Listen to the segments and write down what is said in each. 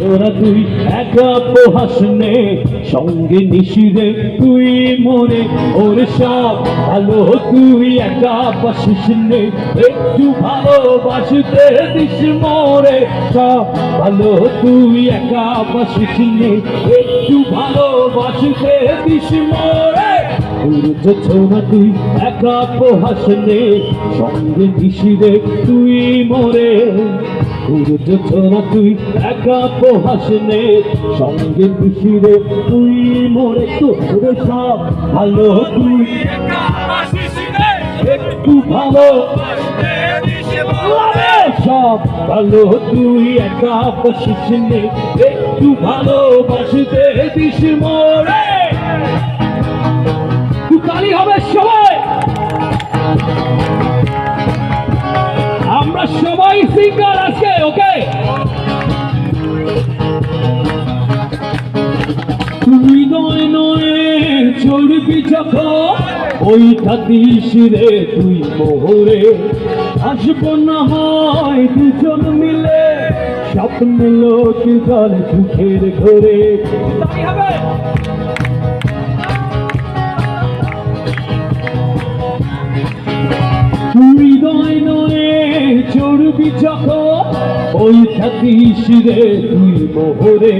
তোরা তুই একা প্রহাসনে সঙ্গে নিশিরে তুই মনে ওর সব ভালো, তুই একা বাসিস নে। একটু ভালোবাসতে দিস মরে। সব ভালো, তুই একা বাসিস নে। একটু ভালোবাসতে দিস মরে। উড়েছ না তুই একা প্রহাসনে সঙ্গে নিশিরে তুই মরে। উড়েছ না তুই একা প্রহাসনে সঙ্গে নিশিরে তুই মরে। তোর সব ভালো তুই। একটু ভালো। সব ভালো তুই। একা বসিস একটু ভালোবাসতে দিস মোরে। আমরা সবাই সিঙ্গার আজকে, ওকে? তুই নয় নয় চড়বি যখন ওই থাকিস রে তুই মোহরে। আসব না হয় দুজন মিলে স্বপ্ন লোক জল সুখের ঘরে। যখন ওই থাকিস রে তুই মোহরে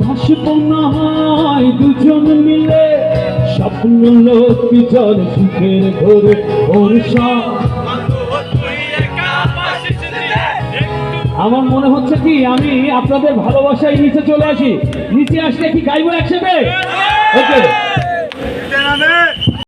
ভাসব না হয় দুজন মিলে স্বপ্ন লোক জল সুখের ঘরে ওর সব আমার মনে হচ্ছে কি আমি আপনাদের ভালোবাসায় নিচে চলে আসি। নিচে আসলে কি গাইবো একসাথে? ওকে